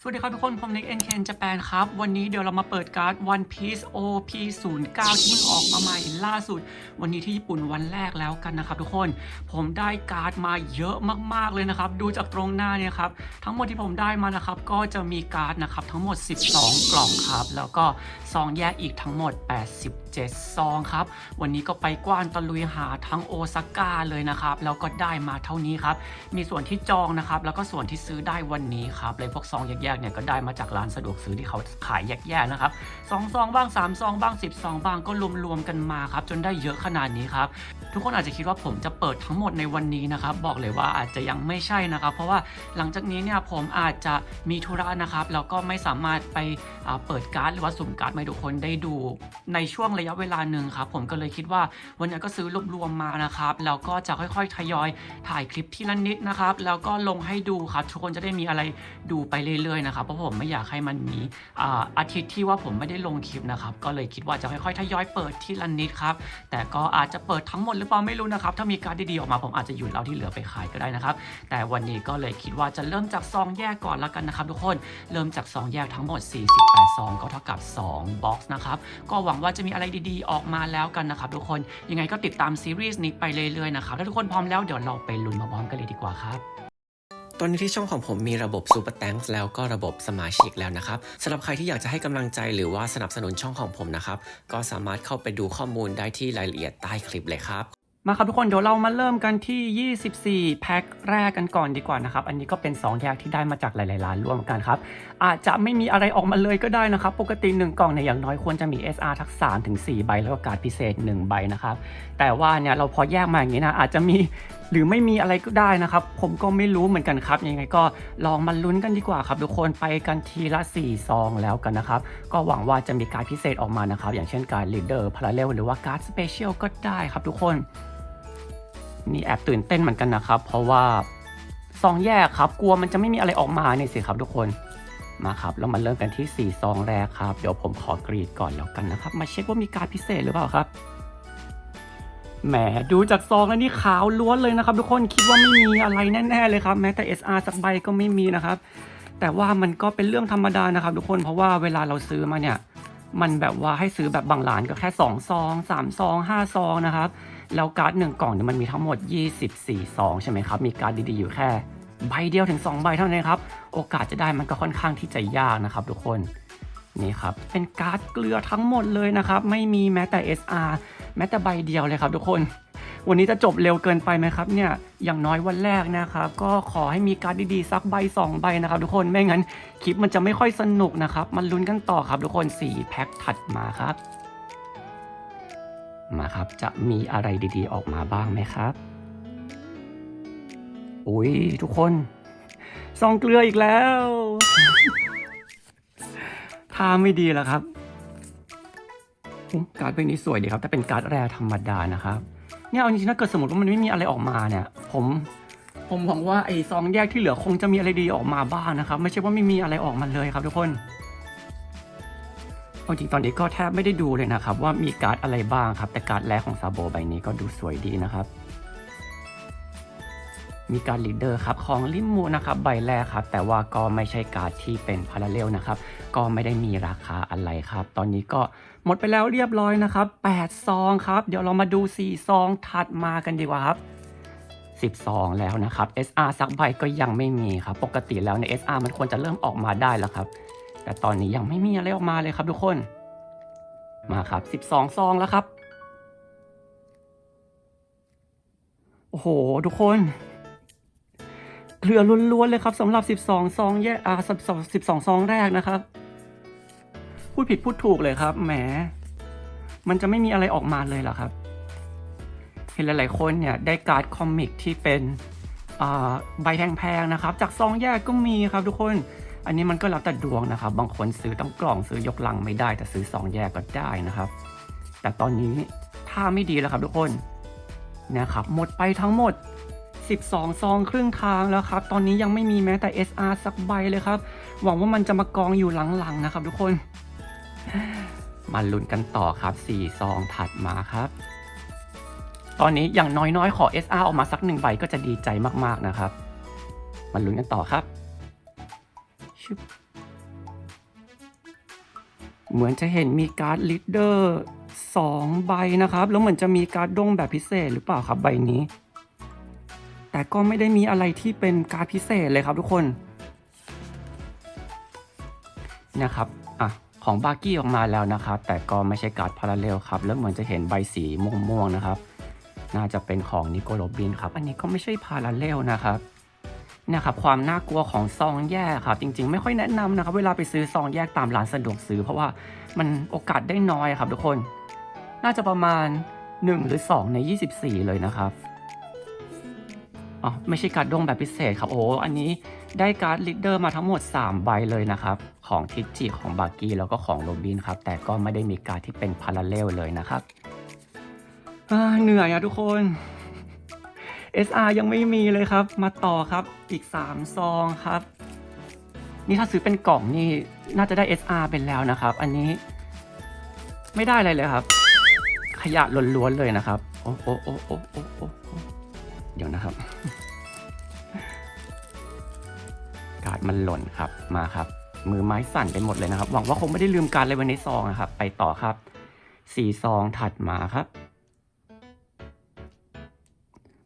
สวัสดีครับทุกคนผมนิกเอ็นเคนจแปนครับ วันนี้เดี๋ยวเรามาเปิดการ์ด One Piece OP 0 9ที่เพิ่งออกมาใหม่ล่าสุด วันนี้ที่ญี่ปุ่นวันแรกแล้วกันนะครับทุกคนผมได้การ์ดมาเยอะมากๆเลยนะครับ ดูจากตรงหน้าเนี่ยครับ ทั้งหมดที่ผมได้มานะครับ ก็จะมีการ์ดนะครับทั้งหมด 12 กล่องครับ แล้วก็ซองแยกอีกทั้งหมด 7 ซองครับ วันนี้ก็ไปกว้านตะลุยหาทั้งโอซาก้าเลยนะครับ แล้วก็ได้มาเท่านี้ครับ มีส่วนที่จองนะครับ แล้วก็ส่วนที่ซื้อได้วันนี้ครับเลยพวกซองแยกๆเนี่ยก็ได้มาจากร้านสะดวกซื้อที่เขาขายแยกๆนะครับสองซองบ้างสามซองบ้างสิบซองบ้างก็รวมๆกันมาครับ จนได้เยอะขนาดนี้ครับ ทุกคนอาจจะคิดว่าผมจะเปิดทั้งหมดในวันนี้นะครับ บอกเลยว่าอาจจะยังไม่ใช่นะครับ เพราะว่าหลังจากนี้เนี่ยผมอาจจะมีธุระนะครับแล้วก็ไม่สามารถไปเปิดการ์ดหรือว่าสุ่มการ์ดให้ทุกคนได้ดูในช่วงระยะเวลาหนึ่งครับผมก็เลยคิดว่าวันนี้ก็ซื้อรวมๆมานะครับแล้วก็จะค่อยๆทยอยถ่ายคลิปทีละนิดนะครับแล้วก็ลงให้ดูครับทุกคนจะได้มีอะไรดูไปเรื่อยๆนะครับเพราะผมไม่อยากให้มันมีอาอาทิตย์ที่ว่าผมไม่ได้ลงคลิปนะครับก็เลยคิดว่าจะค่อยๆทยอยเปิดทีละนิดครับแต่ก็อาจจะเปิดทั้งหมดหรือเปล่าไม่รู้นะครับ ถ้ามีการดีๆออกมาผมอาจจะหยุดเอาที่เหลือไปขายก็ได้นะครับ แต่วันนี้ก็เลยคิดว่าจะเริ่มจากซองแยกก่อนแล้วกันนะครับ ทุกคนเริ่มจากซองแยกทั้งหมด 48ซองก็เท่ากับ2บ็อกซ์นะครับก็หวังว่าจะมีอะไรดีๆ ออกมาแล้วกันนะครับ ทุกคนยังไงก็ติดตามซีรีส์นี้ไปเรื่อยๆนะครับถ้าทุกคนพร้อมแล้วเดี๋ยวเราไปลุ้นมาพร้อมกันเลยดีกว่าครับ ตอนนี้ที่ช่องของผมมีระบบ Super Thanks แล้วก็ระบบสมาชิกแล้วนะครับสำหรับใครที่อยากจะให้กำลังใจหรือว่าสนับสนุนช่องของผมนะครับ ก็สามารถเข้าไปดูข้อมูลได้ที่รายละเอียดใต้คลิปเลยครับ มาครับทุกคนเดี๋ยวเรามาเริ่มกันที่ 24 แพ็คแรกกันก่อนดีกว่านะครับ อันนี้ก็เป็น 2 แยกที่ได้มาจากหลายๆร้านร่วมกันครับ อาจจะไม่มีอะไรออกมาเลยก็ได้นะครับ ปกติ 1 กล่องเนี่ยอย่างน้อยควรจะมี SR ทัก3ถึง4ใบแล้วก็การพิเศษ 1 ใบนะครับ แต่ว่าเนี่ยเราพอแยกมาอย่างนี้นะอาจจะมี หรือไม่มีอะไรก็ได้นะครับ ผมก็ไม่รู้เหมือนกันครับยังไงก็ลองมาลุ้นกันดีกว่าครับทุกคนไปกันทีละ 4 ซองแล้วกันนะครับ ก็หวังว่าจะมีการพิเศษออกมานะครับ อย่างเช่นการ Leader Parallel หรือว่าการ์ด Special ก็ได้ครับทุกคนนี่แอบตื่นเต้นเหมือนกันนะครับ เพราะว่าซองแยกครับกลัวมันจะไม่มีอะไรออกมาเนี่ยสิครับทุกคนมาครับแล้วมาเริ่มกันที่ 4 ซองแรกครับ เดี๋ยวผมขอกรีดก่อนแล้วกันนะครับ มาเช็คว่ามีการพิเศษหรือเปล่าครับ แหมดูจากซองแล้วนี่ขาวล้วนเลยนะครับ ทุกคนคิดว่าไม่มีอะไรแน่ๆเลยครับ แม้แต่ SR สักใบก็ไม่มีนะครับ แต่ว่ามันก็เป็นเรื่องธรรมดานะครับ ทุกคนเพราะว่าเวลาเราซื้อมาเนี่ย มันแบบว่าให้ซื้อแบบบางร้านก็แค่2ซอง3ซอง5ซองนะครับแล้วการ์ดหนึ่งกล่องเนี่ยมันมีทั้งหมด 24ซองใช่ไหมครับมีการ์ดดีๆอยู่แค่ใบเดียวถึง 2 ใบเท่านั้นครับโอกาสจะได้มันก็ค่อนข้างที่จะยากนะครับ ทุกคนนี่ครับเป็นการ์ดเกลือทั้งหมดเลยนะครับ ไม่มีแม้แต่ SR แม้แต่ใบเดียวเลยครับทุกคน วันนี้จะจบเร็วเกินไปไหมครับเนี่ยอย่างน้อยวันแรกนะครับก็ขอให้มีการดดีๆสักใบ 2 ใบนะครับทุกคนไม่งั้นคลิปมันจะไม่ค่อยสนุกนะครับมันลุ้นกันต่อครับทุกคน 4 แพ็คถัดมาครับ มาครับจะมีอะไรดีๆออกมาบ้างไหมครับอุ้ยทุกคนซองเกลืออีกแล้วท่าไม่ดีแล้วครับ การ์ดใบนี้สวยดีครับ แต่เป็นการ์ดแรธรรมดานะครับ เนี่ยเอาจริงๆถ้าเกิดสมมติว่ามันไม่มีอะไรออกมาเนี่ย ผมผมหวังว่าไอ้ซองแยกที่เหลือคงจะมีอะไรดีออกมาบ้างนะครับ ไม่ใช่ว่าไม่มีอะไรออกมาเลยครับทุกคนเอาจริงตอนนี้ก็แทบไม่ได้ดูเลยนะครับ ว่ามีการ์ดอะไรบ้างครับ แต่การ์ดแรกของซาโบใบนี้ก็ดูสวยดีนะครับ มีการลีดเดอร์ครับของลิมมูนะครับใบแรกครับ แต่ว่าก็ไม่ใช่การ์ดที่เป็นพาราเลลนะครับ ก็ไม่ได้มีราคาอะไรครับ ตอนนี้ก็ หมดไปแล้วเรียบร้อยนะครับ8ซองครับ เดี๋ยวเรามาดู 4 ซองถัดมากันดีกว่าครับ10ซองแล้วนะครับ SR สักใบก็ยังไม่มีครับ ปกติแล้วใน SR มันควรจะเริ่มออกมาได้แล้วครับ แต่ตอนนี้ยังไม่มีอะไรออกมาเลยครับทุกคน มาครับ 12 ซองแล้วครับ โอ้โห ทุกคนเกลือล้วนๆเลยครับสำหรับ 12 ซองแยกอ่า12 12 ซองแรกนะครับ พูดผิดพูดถูกเลยครับ แหม มันจะไม่มีอะไรออกมาเลยเหรอครับ เห็นหลาย ๆ คนเนี่ยได้การ์ดคอมิกที่เป็นใบแพงๆนะครับ จากซองแยกก็มีครับทุกคน อันนี้มันก็แล้วแต่ดวงนะครับ บางคนซื้อต้องกล่องซื้อยกลังไม่ได้ แต่ซื้อซองแยกก็ได้นะครับ แต่ตอนนี้ท่าไม่ดีแล้วครับทุกคนนี่ยครับหมดไปทั้งหมด 12 ซองครึ่งทางแล้วครับ ตอนนี้ยังไม่มีแม้แต่ SR สักใบเลยครับ หวังว่ามันจะมากองอยู่หลังๆนะครับทุกคน มาลุ้นกันต่อครับ 4 ซองถัดมาครับ ตอนนี้อย่างน้อยๆ ขอ SR ออกมาสักหนึ่งใบก็จะดีใจมากๆนะครับ มาลุ้นกันต่อครับ เหมือนจะเห็นมีการ์ดลีดเดอร์สองใบนะครับ แล้วเหมือนจะมีการ์ดดงแบบพิเศษหรือเปล่าครับใบนี้ แต่ก็ไม่ได้มีอะไรที่เป็นการ์ดพิเศษเลยครับทุกคนนะครับ ของบาร์กี้ออกมาแล้วนะครับ แต่ก็ไม่ใช่การ์ดพาราเรลครับ แล้วเหมือนจะเห็นใบสีม่วงๆนะครับ น่าจะเป็นของนิโคลโรบินครับ อันนี้ก็ไม่ใช่พาราเรลนะครับเนี่ยครับความน่ากลัวของซองแยกครับ จริงๆ ไม่ค่อยแนะนำนะครับ เวลาไปซื้อซองแยกตามร้านสะดวกซื้อ เพราะว่ามันโอกาสได้น้อยครับทุกคน น่าจะประมาณ 1 หรือ 2 ใน 24 เลยนะครับอ๋อไม่ใช่การ์ดดงแบบพิเศษครับโอ้อันนี้ ได้การ์ดลีดเดอร์มาทั้งหมด 3 ใบเลยนะครับ ของทิจิของบาร์กี้แล้วก็ของโรบินครับ แต่ก็ไม่ได้มีการ์ดที่เป็นพาราเลลเลยนะครับเหนื่อยอะทุกคน SR ยังไม่มีเลยครับ มาต่อครับอีก 3 ซองครับ นี่ถ้าซื้อเป็นกล่องนี่น่าจะได้ SR เป็นแล้วนะครับ อันนี้ ไม่ได้อะไรเลยครับ ขยะล้วนๆเลยนะครับ โอ้โอ้โอ้โอ้โอ้โอ้เดี๋ยวนะครับ ดมันหล่นครับมาครับ มือไม้สั่นไปหมดเลยนะครับ หวังว่าคงไม่ได้ลืมการอะไรไว้ในซองนะครับ ไปต่อครับสี่ซองถัดมาครับ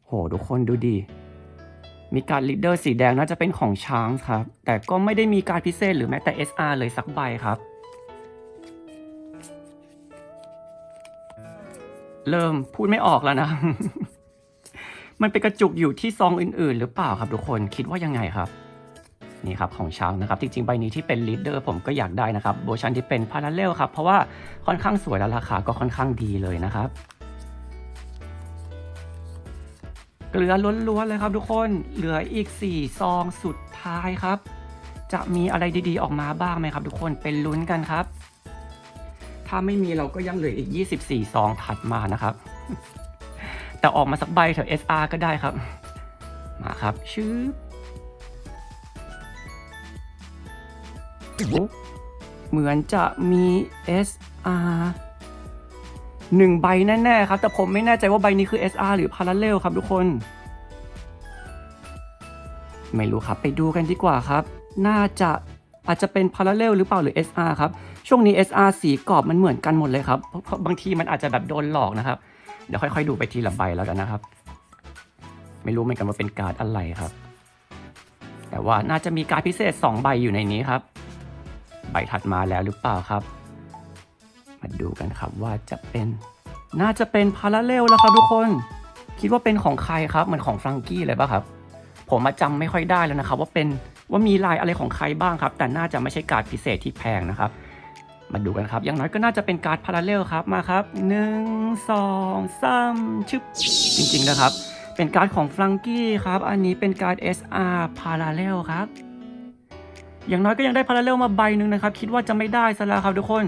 โหทุกคนดูดีมีการลีดเดอร์สีแดงน่าจะเป็นของช้างครับ แต่ก็ไม่ได้มีการพิเศษหรือแม้แต่ SR เลยสักใบครับ เริ่มพูดไม่ออกแล้วนะ มันเป็นกระจุกอยู่ที่ซองอื่นๆ หรือเปล่าครับทุกคนคิดว่ายังไงครับ นี่ครับของช้างนะครับจริงๆใบนี้ที่เป็นลีดเดอร์ผมก็อยากได้นะครับเวอร์ชันที่เป็นพาราเรลครับเพราะว่าค่อนข้างสวยและราคาก็ค่อนข้างดีเลยนะครับเกลือล้วนๆเลยครับทุกคนเหลืออีก 4 ซองสุดท้ายครับ จะมีอะไรดีๆออกมาบ้างไหมครับทุกคนเป็นลุ้นกันครับ ถ้าไม่มีเราก็ยังเหลืออีก 24 ซองถัดมานะครับ แต่ออกมาสักใบเถอะ SR ก็ได้ครับ มาครับชื่อ เหมือนจะมี SR หนึ่งใบแน่ๆครับ แต่ผมไม่แน่ใจว่าใบนี้คือ SR หรือ Parallel ครับทุกคน ไม่รู้ครับ ไปดูกันดีกว่าครับ น่าจะอาจจะเป็น Parallel หรือเปล่าหรือ SR ครับ ช่วงนี้ SR สีกรอบมันเหมือนกันหมดเลยครับ เพราะบางทีมันอาจจะแบบโดนหลอกนะครับ เดี๋ยวค่อยๆ ดูไปทีละใบแล้วกันนะครับ ไม่รู้เหมือนกันว่าเป็นการ์ดอะไรครับ แต่ว่าน่าจะมีการ์ดพิเศษ 2 ใบอยู่ในนี้ครับ ใบถัดมาแล้วหรือเปล่าครับ มาดูกันครับว่าจะเป็น น่าจะเป็นพาราเรลแล้วครับทุกคน คิดว่าเป็นของใครครับเหมือนของฟรังกี้เลยป่ะครับ ผมมาจำไม่ค่อยได้แล้วนะครับ ว่าเป็นว่ามีลายอะไรของใครบ้างครับ แต่น่าจะไม่ใช่การ์ดพิเศษที่แพงนะครับ มาดูกันครับ อย่างน้อยก็น่าจะเป็นการ์ดพาราเรลครับมาครับหนึ่งสองสามชึบจริงๆนะครับ เป็นการ์ดของฟรังกี้ครับ อันนี้เป็นการ์ด SR Parallel ครับ อย่างน้อยก็ยังได้พาราเรลมาใบหนึ่งนะครับ คิดว่าจะไม่ได้ซะแล้วครับทุกคน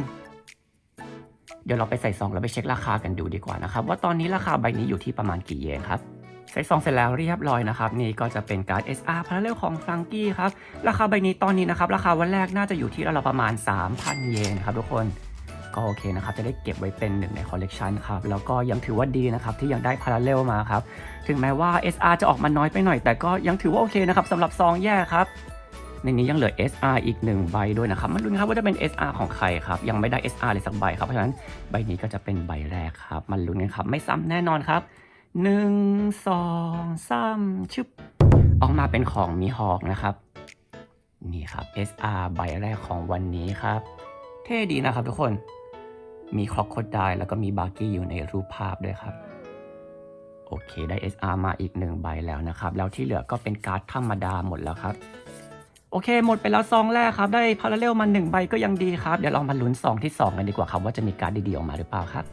เดี๋ยวเราไปใส่ซองแล้วไปเช็คราคากันดูดีกว่านะครับ ว่าตอนนี้ราคาใบนี้อยู่ที่ประมาณกี่เยนครับใส่ซองเสร็จแล้วเรียบร้อยนะครับ นี่ก็จะเป็นการ์ด SR Parallel ของฟรังกี้ครับ ราคาใบนี้ตอนนี้นะครับ ราคาวันแรกน่าจะอยู่ที่เราประมาณ 3,000 เยนครับทุกคนก็โอเคนะครับ จะได้เก็บไว้เป็นหนึ่งในคอลเลกชันครับ แล้วก็ยังถือว่าดีนะครับ ที่ยังได้พาราเรลมาครับ ถึงแม้ว่า SR จะออกมาน้อยไปหน่อย แต่ก็ยังถือว่าโอเคนะครับสำหรับซองแยกครับ ในนี้ยังเหลือ SR อีกหนึ่งใบด้วยนะครับมาลุ้นครับว่าจะเป็น SR ของใครครับ ยังไม่ได้ SR เลยสักใบครับ เพราะฉะนั้นใบนี้ก็จะเป็นใบแรกครับมาลุ้นกันครับ ไม่ซ้ำแน่นอนครับหนึ่งสองสามชึบออกมาเป็นของมีฮอกนะครับ นี่ครับ SR ใบแรกของวันนี้ครับ เท่ดีนะครับทุกคนมีครอกโคดไดแล้วก็มีบาร์กี้อยู่ในรูปภาพด้วยครับโอเคได้ SR มาอีกหนึ่งใบแล้วนะครับ แล้วที่เหลือก็เป็นการ์ดธรรมดาหมดแล้วครับ โอเค หมดไปแล้วซองแรกครับ ได้พาราเรลมาหนึ่งใบก็ยังดีครับ เดี๋ยวเรามาลุ้นซองที่ 2 กันดีกว่าครับ ว่าจะมีการ์ดดีๆออกมาหรือเปล่าครับ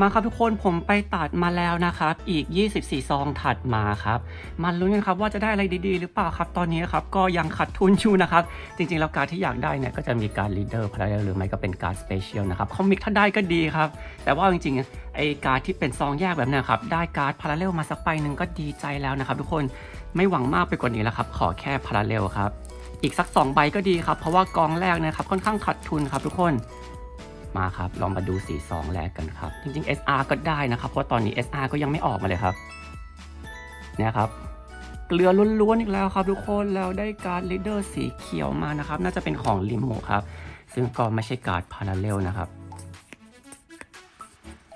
มาครับทุกคนผมไปตัดมาแล้วนะครับ อีก 24 ซองถัดมาครับ มาลุ้นกันครับว่าจะได้อะไรดีๆ หรือเปล่าครับ ตอนนี้ครับก็ยังขัดทุนอยู่นะครับ จริงๆ แล้วการที่อยากได้เนี่ยก็จะมีการลีดเดอร์พาราเรลหรือไม่ก็เป็นการสเปเชียลนะครับคอมิกถ้าได้ก็ดีครับ แต่ว่าจริงๆไอการที่เป็นซองแยกแบบนี้ครับได้การ์ดพาราเรลมาสักใบหนึ่งก็ดีใจแล้วนะครับ ทุกคนไม่หวังมากไปกว่านี้แล้วครับขอแค่พาราเรลครับ อีกสัก 2 ใบก็ดีครับ เพราะว่ากองแรกนะครับค่อนข้างขัดทุนครับทุกคนมาครับ ลองมาดูสีซองแรกกันครับ จริง ๆ SR ก็ได้นะครับ เพราะตอนนี้ SR ก็ยังไม่ออกมาเลยครับ เนี่ยครับ เกลือล้วนๆอีกแล้วครับ ทุกคนแล้วได้การ์ดลีดเดอร์สีเขียวมานะครับ น่าจะเป็นของลิโมครับ ซึ่งก็ไม่ใช่การ์ดพาราเรลนะครับ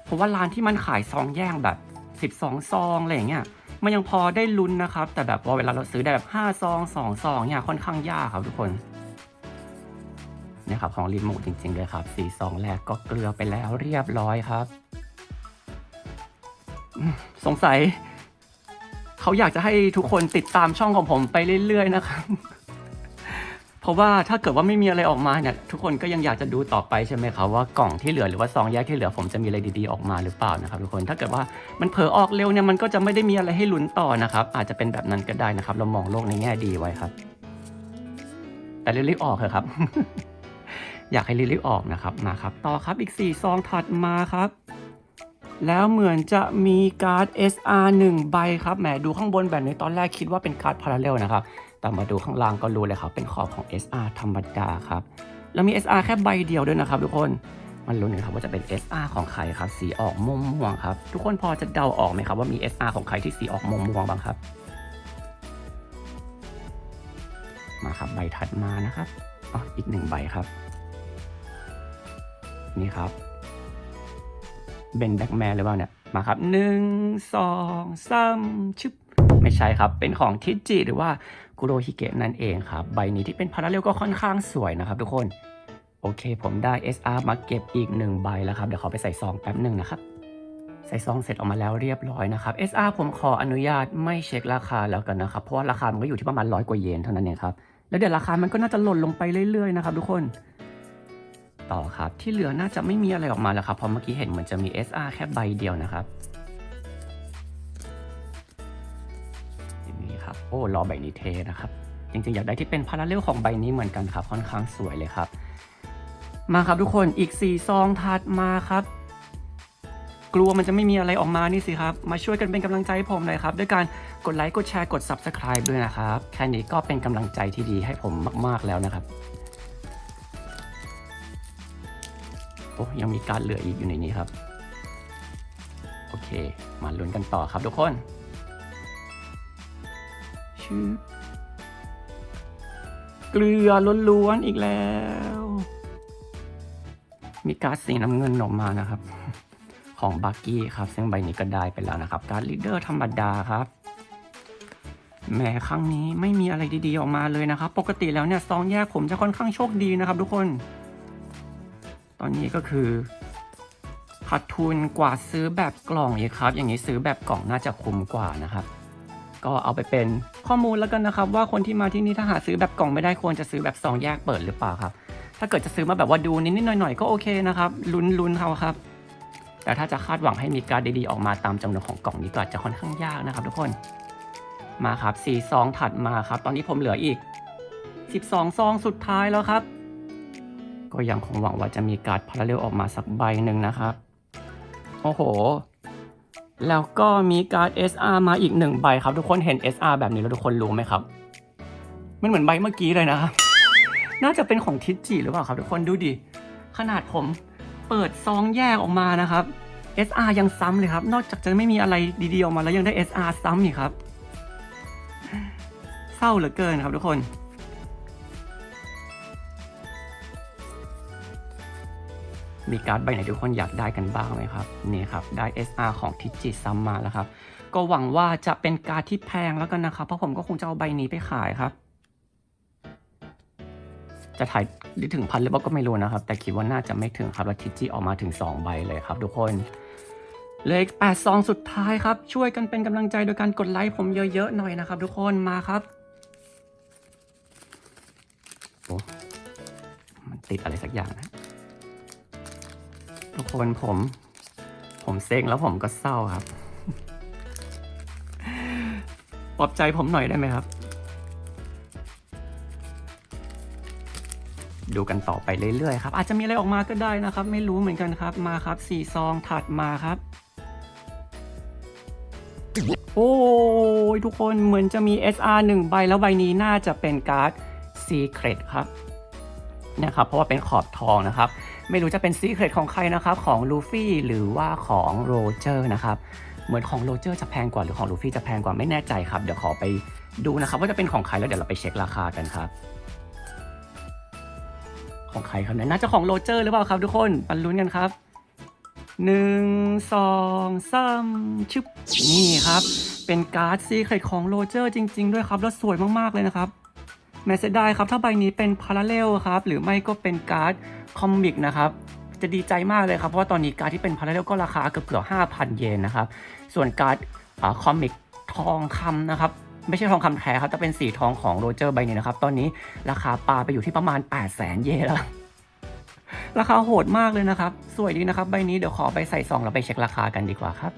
เพราะว่าร้านที่มันขายซองแยกแบบ 12 ซองอะไรอย่างเงี้ย มันยังพอได้ลุ้นนะครับ แต่แบบว่าเวลาเราซื้อได้แบบ5ซอง2ซองเนี่ยค่อนข้างยากครับทุกคนเนี่ยครับของรีโมทจริง ๆ เลยครับสี่ซองแรกก็เกลือไปแล้วเรียบร้อยครับ สงสัย เขาอยากจะให้ทุกคนติดตามช่องของผมไปเรื่อย ๆ นะครับ เพราะว่าถ้าเกิดว่าไม่มีอะไรออกมาเนี่ยทุกคนก็ยังอยากจะดูต่อไปใช่ไหมครับว่ากล่องที่เหลือหรือว่าซองแยกที่เหลือผมจะมีอะไรดีๆออกมาหรือเปล่านะครับทุกคนถ้าเกิดว่ามันเผลอออกเร็วเนี่ยมันก็จะไม่ได้มีอะไรให้ลุ้นต่อนะครับอาจจะเป็นแบบนั้นก็ได้นะครับ เรามองโลกในแง่ดีไว้ครับ แต่รีบๆออกเถอะครับ อยากให้รีบๆออกนะครับมาครับ ต่อครับอีก4ซองถัดมาครับ แล้วเหมือนจะมีการ์ด SR 1 ใบครับแหมดูข้างบนแบบนี้ตอนแรกคิดว่าเป็นการ์ดพาราเรลนะครับ แต่มาดูข้างล่างก็รู้เลยครับ เป็นขอบของ SR ธรรมดาครับ แล้วมี SR แค่ใบเดียวด้วยนะครับทุกคนมันรู้นนะครับว่าจะเป็น SR ของใครครับ สีออกม่วงๆครับ ทุกคนพอจะเดาออกไหมครับว่ามี SR ของใครที่สีออกม่วงๆบ้างครับ มาครับใบถัดมานะครับอ๋ออีกหนึ่งใบครับ นี่ครับ เบนแบ็กแมนหรือเปล่าเนี่ย มาครับหนึ่งสองสามชึบไม่ใช่ครับ เป็นของทิจิหรือว่ากุโรฮิเกะนั่นเองครับ ใบนี้ที่เป็นพาราเรลก็ค่อนข้างสวยนะครับทุกคน โอเค ผมได้ SR มาเก็บอีกหนึ่งใบแล้วครับ เดี๋ยวขอไปใส่ซองแป๊บหนึ่งนะครับ ใส่ซองเสร็จออกมาแล้วเรียบร้อยนะครับ SR ผมขออนุญาตไม่เช็คราคาแล้วกันนะครับ เพราะว่าราคามันก็อยู่ที่ประมาณร้อยกว่าเยนเท่านั้นเองครับ แล้วเดี๋ยวราคามันก็น่าจะหล่นลงไปเรื่อยๆนะครับทุกคน ต่อครับ ที่เหลือน่าจะไม่มีอะไรออกมาแล้วครับเพราะเมื่อกี้เห็นเหมือนจะมี SR แค่ใบเดียวนะครับนี่ครับโอ้ล้อใบนี้เทนะครับ จริงๆ อยากได้ที่เป็นพาราเรลของใบนี้เหมือนกันครับ ค่อนข้างสวยเลยครับ มาครับทุกคนอีก4ซองถัดมาครับ กลัวมันจะไม่มีอะไรออกมานี่สิครับ มาช่วยกันเป็นกำลังใจให้ผมหน่อยครับ ด้วยการกดไลค์กดแชร์กด Subscribe ด้วยนะครับ แค่นี้ก็เป็นกำลังใจที่ดีให้ผมมาก ๆแล้วนะครับ โอ้ยังมีการเหลืออีกอยู่ในนี้ครับ โอเค มาลุ้นกันต่อครับทุกคนชื่อเกลือล้วนๆอีกแล้ว มีการสีน้ำเงินออกมานะครับ ของบักกี้ครับ ซึ่งใบนี้ก็ได้ไปแล้วนะครับ การลีดเดอร์ธรรมดาครับแหมครั้งนี้ไม่มีอะไรดีๆออกมาเลยนะครับ ปกติแล้วเนี่ยซองแยกผมจะค่อนข้างโชคดีนะครับทุกคน ตอนนี้ก็คือขาดทุนกว่าซื้อแบบกล่องอีกครับ อย่างนี้ซื้อแบบกล่องน่าจะคุ้มกว่านะครับ ก็เอาไปเป็นข้อมูลแล้วกันนะครับ ว่าคนที่มาที่นี่ถ้าหาซื้อแบบกล่องไม่ได้ควรจะซื้อแบบซองแยกเปิดหรือเปล่าครับ ถ้าเกิดจะซื้อมาแบบว่าดูนิดๆหน่อยๆก็โอเคนะครับลุ้นๆเขาครับ แต่ถ้าจะคาดหวังให้มีการดดีๆออกมาตามจำนวนของกล่องนี้ก็อาจจะค่อนข้างยากนะครับ ทุกคนมาครับ4ซองถัดมาครับ ตอนนี้ผมเหลืออีก 12 ซองสุดท้ายแล้วครับ ก็ยังคงหวังว่าจะมีการ์ดพาราเรลออกมาสักใบหนึ่งนะครับ โอ้โห แล้วก็มีการ์ด SR มาอีกหนึ่งใบครับ ทุกคนเห็น SR แบบนี้แล้วทุกคนรู้ไหมครับ มันเหมือนใบเมื่อกี้เลยนะครับ น่าจะเป็นของทิจิหรือเปล่าครับ ทุกคนดูดิ ขนาดผมเปิดซองแยกออกมานะครับ SR ยังซ้ำเลยครับ นอกจากจะไม่มีอะไรดีๆออกมาแล้วยังได้ SR ซ้ำอีกครับ เศร้าเหลือเกินครับทุกคน มีการ์ดใบไหนทุกคนอยากได้กันบ้างไหมครับนี่ครับได้ SR ของทิจิซัมมาแล้วครับ ก็หวังว่าจะเป็นการ์ดที่แพงแล้วกันนะครับ เพราะผมก็คงจะเอาใบนี้ไปขายครับ จะถ่ายได้ถึงพันหรือเปล่าก็ไม่รู้นะครับ แต่คิดว่าน่าจะไม่ถึงครับแล้วทิจิออกมาถึง 2 ใบเลยครับ ทุกคนเหลขแปดซองสุดท้ายครับ ช่วยกันเป็นกำลังใจโดยการกดไลค์ผมเยอะๆหน่อยนะครับ ทุกคนมาครับโอ้มันติดอะไรสักอย่างนะ ทุกคนผม ผมเซ็งแล้วผมก็เศร้าครับปลอบใจผมหน่อยได้ไหมครับ ดูกันต่อไปเรื่อยๆครับ อาจจะมีอะไรออกมาก็ได้นะครับ ไม่รู้เหมือนกันครับ มาครับสี่ซองถัดมาครับ โอ้ยทุกคนเหมือนจะมี SR 1 ใบแล้วใบนี้น่าจะเป็นการ์ด Secret ครับนะครับเพราะว่าเป็นขอบทองนะครับ ไม่รู้จะเป็น Secret ของใครนะครับของลูฟี่หรือว่าของโรเจอร์นะครับเหมือนของโรเจอร์จะแพงกว่าหรือของลูฟี่จะแพงกว่าไม่แน่ใจครับ เดี๋ยวขอไปดูนะครับ ว่าจะเป็นของใครแล้วเดี๋ยวเราไปเช็คราคากันครับ ของใครครับเนี่ยน่าจะของโรเจอร์หรือเปล่าครับทุกคนปันลุ้นกันครับหนึ่งสองสามชึบนี่ครับ เป็นการ์ดซีเครตของโรเจอร์จริง ๆ ด้วยครับ แล้วสวยมากๆเลยนะครับแมสเซดายครับ ถ้าใบนี้เป็นพาราเลลครับ หรือไม่ก็เป็นการ์ด คอมิกนะครับจะดีใจมากเลยครับ เพราะว่าตอนนี้การ์ดที่เป็นพาราเลลก็ราคาเกือบเกือบห้าพันเยนนะครับ ส่วนการ์ดคอมิกทองคำนะครับ ไม่ใช่ทองคำแท้ครับแต่เป็นสีทองของโรเจอร์ใบนี้นะครับ ตอนนี้ราคาปลาไปอยู่ที่ประมาณ 8 0 0 0 0 0เยนแล้ว ราคาโหดมากเลยนะครับ สวยดีนะครับใบนี้เดี๋ยวขอไปใส่ซองแล้วไปเช็คราคากันดีกว่าครับ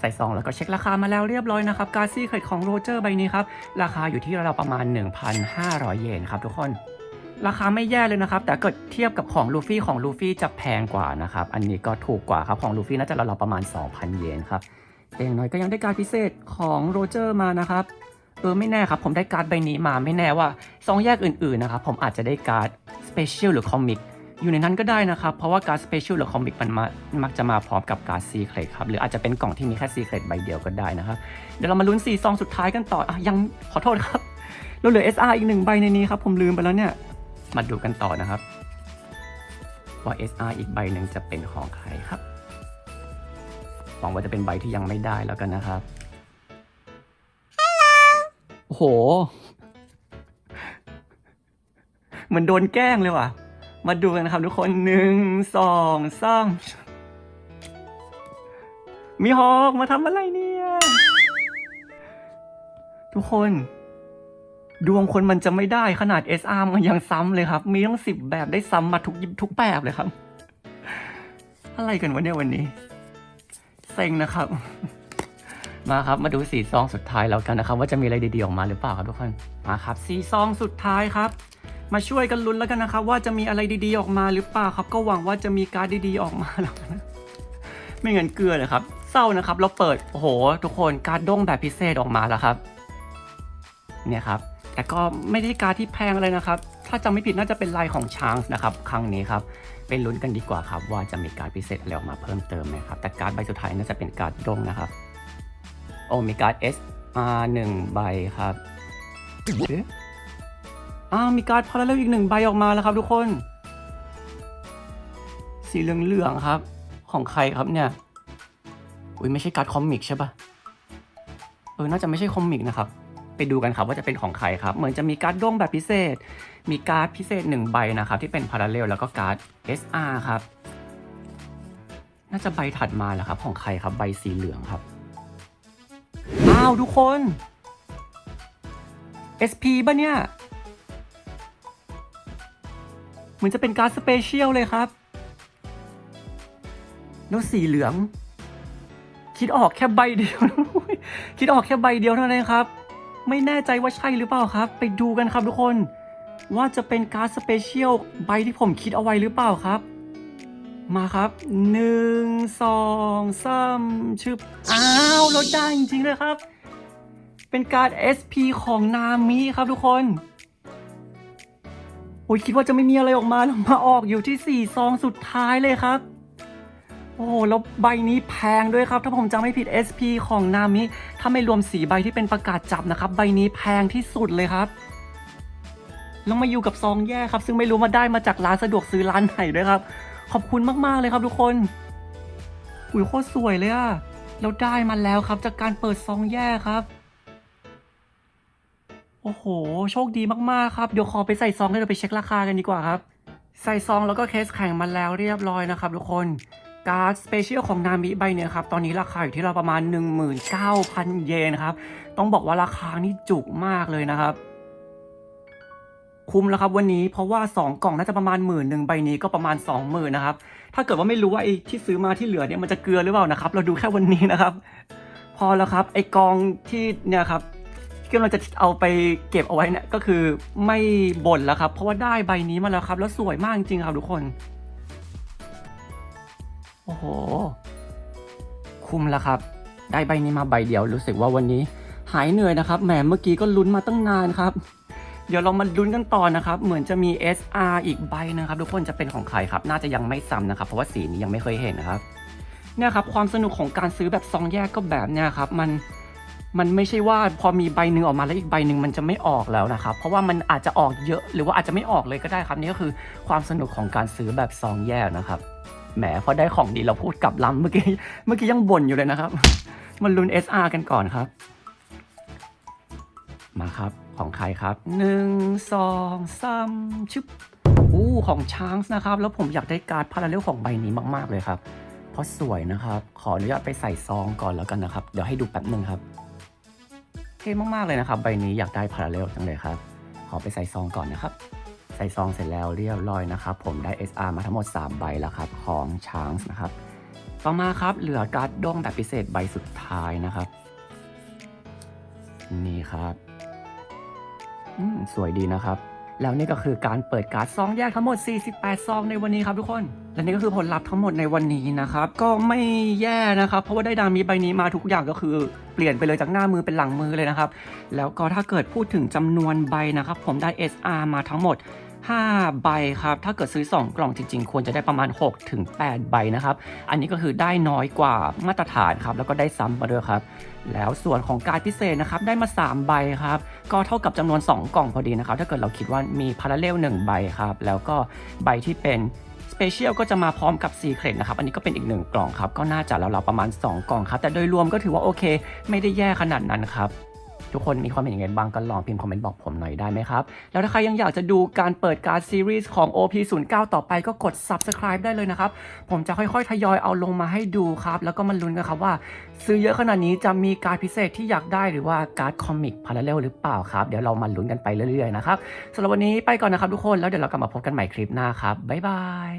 ใส่ซองแล้วก็เช็คราคามาแล้วเรียบร้อยนะครับการซี่เครดของโรเจอร์ใบนี้ครับราคาอยู่ที่เราวๆประมาณ 1,500 เยนครับทุกคน ราคาไม่แย่เลยนะครับ แต่เกิดเทียบกับของลูฟี่ของลูฟี่จะแพงกว่านะครับ อันนี้ก็ถูกกว่าครับ ของลูฟี่น่าจะเราวๆประมาณ 2,000 เยนครับแต่อย่างน้อยก็ยังได้การพิเศษของโรเจอร์มานะครับเออไม่แน่ครับ ผมได้การ์ดใบนี้มาไม่แน่ว่าซองแยกอื่นๆนะครับผมอาจจะได้การ์ดสเปเชียลหรือคอมิกอยู่ในนั้นก็ได้นะครับ เพราะว่าการ์ดสเปเชียลหรือคอมิกมันมามักจะมาพร้อมกับการ์ดซีเครตครับ หรืออาจจะเป็นกล่องที่มีแค่ซีเครตใบเดียวก็ได้นะครับ เดี๋ยวเรามาลุ้น4ซองสุดท้ายกันต่ออะยังขอโทษครับเราเหลือ SR อีกหนึ่งใบในนี้ครับผมลืมไปแล้วเนี่ย มาดูกันต่อนะครับ ว่า SR อีกใบหนึ่งจะเป็นของใครครับ หวังว่าจะเป็นใบที่ยังไม่ได้แล้วกันนะครับ โอ้โห เหมือนโดนแกล้งเลยว่ะ มาดูกันนะครับทุกคนหนึ่งสองสามมีฮอกมาทำอะไรเนี่ย ทุกคน ดวงคนมันจะไม่ได้ขนาด SR มันยังซ้ำเลยครับ มีตั้งสิบแบบได้ซ้ำมาทุกยิบทุกแบบเลยครับ อะไรกันวะเนี่ยวันนี้ เซ็งนะครับ มาครับมาดูสีซองสุดท้ายแล้วกันนะครับ ว่าจะมีอะไรดีๆออกมาหรือเปล่าครับทุกคนมาครับสีซองสุดท้ายครับ มาช่วยกันลุ้นแล้วกันนะครับ ว่าจะมีอะไรดีๆออกมาหรือเปล่าครับ ก็หวังว่าจะมีการดีๆออกมาแล้วนะไม่เงินเกลือเลยครับ เศร้านะครับ เราเปิดโอ้โห ทุกคนการด้งแบบพิเศษออกมาแล้วครับ เนี่ยครับ แต่ก็ไม่ได้การที่แพงเลยนะครับ ถ้าจำไม่ผิดน่าจะเป็นลายของช้างนะครับ ครั้งนี้ครับไปลุ้นกันดีกว่าครับ ว่าจะมีการพิเศษอะไรออกมาเพิ่มเติมไหมครับ แต่การดใบสุดท้ายน่าจะเป็นการดด้งนะครับ โอ้มีการ์ด SR หนึ่งใบครับอ้ามีการ์ดพาราเลลอีกหนึ่งใบออกมาแล้วครับทุกคน สีเหลืองๆครับ ของใครครับเนี่ย อุ้ยไม่ใช่การ์ดคอมิกใช่ปะเออน่าจะไม่ใช่คอมิกนะครับ ไปดูกันครับว่าจะเป็นของใครครับ เหมือนจะมีการ์ดด้งแบบพิเศษ มีการ์ดพิเศษหนึ่งใบนะครับที่เป็นพาราเลลแล้วก็การ์ด SR ครับ น่าจะใบถัดมาแหละครับ ของใครครับใบสีเหลืองครับอ้าวทุกคน SP ป่ะเนี่ยเหมือนจะเป็นการ์ดสเปเชียลเลยครับแล้วสีเหลือง คิดออกแค่ใบเดียว คิดออกแค่ใบเดียวเท่านั้นครับ ไม่แน่ใจว่าใช่หรือเปล่าครับ ไปดูกันครับทุกคน ว่าจะเป็นการ์ดสเปเชียลใบที่ผมคิดเอาไว้หรือเปล่าครับ มาครับหนึ่งสองสามชึบอ้าวลดได้จริงๆเลยครับ เป็นการ์ด SP ของนามิครับทุกคนโอ้ยคิดว่าจะไม่มีอะไรออกมาแล้วมาออกอยู่ที่4ซองสุดท้ายเลยครับ อ้โห แล้วใบนี้แพงด้วยครับ ถ้าผมจำไม่ผิด SP ของนามิ ถ้าไม่รวมสีใบที่เป็นประกาศจับนะครับ ใบนี้แพงที่สุดเลยครับ แล้วมาอยู่กับซองแย่ครับ ซึ่งไม่รู้มาได้มาจากร้านสะดวกซื้อร้านไหนด้วยครับ ขอบคุณมากๆเลยครับทุกคนอุ้ยโคตรสวยเลยอะแล้วได้มาแล้วครับ จากการเปิดซองแย่ครับ โอ้โห โชคดีมากๆครับ เดี๋ยวขอไปใส่ซองแล้วเดี๋ยวไปเช็คราคากันดีกว่าครับ ใส่ซองแล้วก็เคสแข่งมาแล้วเรียบร้อยนะครับ ทุกคน การ์ดสเปเชียลของนามิใบเนี่ยครับ ตอนนี้ราคาอยู่ที่เราประมาณ 19,000 เยนครับ ต้องบอกว่าราคานี่จุกมากเลยนะครับ คุ้มแล้วครับวันนี้เพราะว่า 2 กล่องน่าจะประมาณหมื่นหนึ่งใบนี้ก็ประมาณ 20,000นะครับ ถ้าเกิดว่าไม่รู้ว่าไอ้ที่ซื้อมาที่เหลือเนี่ยมันจะเกลือหรือเปล่านะครับ เราดูแค่วันนี้นะครับ พอแล้วครับไอ้กองที่เนี่ยครับที่กำลังจะเอาไปเก็บเอาไว้เนี่ยก็คือไม่บ่นแล้วครับ เพราะว่าได้ใบนี้มาแล้วครับ แล้วสวยมากจริงครับทุกคน อ้โห คุ้มแล้วครับ ได้ใบนี้มาใบเดียวรู้สึกว่าวันนี้ หายเหนื่อยนะครับ แหมเมื่อกี้ก็ลุ้นมาตั้งนานครับ เดี๋ยวเรามาลุ้นกันต่อนะครับ เหมือนจะมี SR อีกใบนะครับ ทุกคนจะเป็นของใครครับ น่าจะยังไม่ซ้ำนะครับ เพราะว่าสีนี้ยังไม่เคยเห็นนะครับเนี่ยครับความสนุกของการซื้อแบบซองแยกก็แบบเนี่ยครับ มันมันไม่ใช่ว่าพอมีใบหนึ่งออกมาแล้วอีกใบหนึ่งมันจะไม่ออกแล้วนะครับ เพราะว่ามันอาจจะออกเยอะหรือว่าอาจจะไม่ออกเลยก็ได้ครับนี่ก็คือความสนุกของการซื้อแบบซองแยกนะครับ แหมพอได้ของดีเราพูดกลับลำเมื่อกี้เมื่อกี้ยังบ่นอยู่เลยนะครับ มันลุ้น SR กันก่อนครับ มาครับของใครครับหนึ่งสองสามชึบอู้ของช้างนะครับ แล้วผมอยากได้การ์ดพาราเรลของใบนี้มาก ๆ เลยครับ เพราะสวยนะครับ ขออนุญาตไปใส่ซองก่อนแล้วกันนะครับ เดี๋ยวให้ดูแป๊บหนึ่งครับเท่มาก ๆ เลยนะครับ ใบนี้อยากได้พาราเรลจังเลยครับ ขอไปใส่ซองก่อนนะครับ ส่ซองเสร็จแล้วเรียบร้อยนะครับ ผมได้ SR มาทั้งหมด 3 ใบแล้วครับ ของช้างนะครับ ต่อมาครับเหลือการ์ดด้งแบบพิเศษใบสุดท้ายนะครับ นี่ครับอืมสวยดีนะครับ แล้วนี่ก็คือการเปิดการ์ดซองแยกทั้งหมด 48 ซองในวันนี้ครับทุกคน และนี่ก็คือผลลัพธ์ทั้งหมดในวันนี้นะครับ ก็ไม่แย่นะครับ เพราะว่าได้ดามีใบนี้มาทุกอย่างก็คือเปลี่ยนไปเลยจากหน้ามือเป็นหลังมือเลยนะครับ แล้วก็ถ้าเกิดพูดถึงจำนวนใบนะครับ ผมได้ SR มาทั้งหมด 5 ใบครับ ถ้าเกิดซื้อ 2 กล่องจริง ๆ ควรจะได้ประมาณ 6 ถึง 8 ใบนะครับ อันนี้ก็คือได้น้อยกว่ามาตรฐานครับ แล้วก็ได้ซ้ำมาด้วยครับ แล้วส่วนของการพิเศษนะครับ ได้มา 3 ใบครับ ก็เท่ากับจำนวน 2 กล่องพอดีนะครับ ถ้าเกิดเราคิดว่ามีพาราเลล1ใบครับ แล้วก็ใบที่เป็นสเปเชียลก็จะมาพร้อมกับซีเครตนะครับ อันนี้ก็เป็นอีก1กล่องครับ ก็น่าจะแล้วเราประมาณ 2 กล่องครับ แต่โดยรวมก็ถือว่าโอเค ไม่ได้แย่ขนาดนั้นครับ ทุกคนมีความเห็นยังไงบ้างก็ลองพิมพ์คอมเมนต์บอกผมหน่อยได้ไหมครับ แล้วถ้าใครยังอยากจะดูการเปิดการซีรีส์ของ OP09 ต่อไปก็กด Subscribe ได้เลยนะครับ ผมจะค่อยๆ ทยอยเอาลงมาให้ดูครับ แล้วก็มาลุ้นกันครับว่า ซื้อเยอะขนาดนี้จะมีการพิเศษที่อยากได้หรือว่าการ์ดคอมิกพาราเรลหรือเปล่าครับ เดี๋ยวเรามาลุ้นกันไปเรื่อยๆนะครับสำหรับวันนี้ไปก่อนนะครับทุกคนแล้วเดี๋ยวเรากลับมาพบกันใหม่คลิปหน้าครับบ๊ายบาย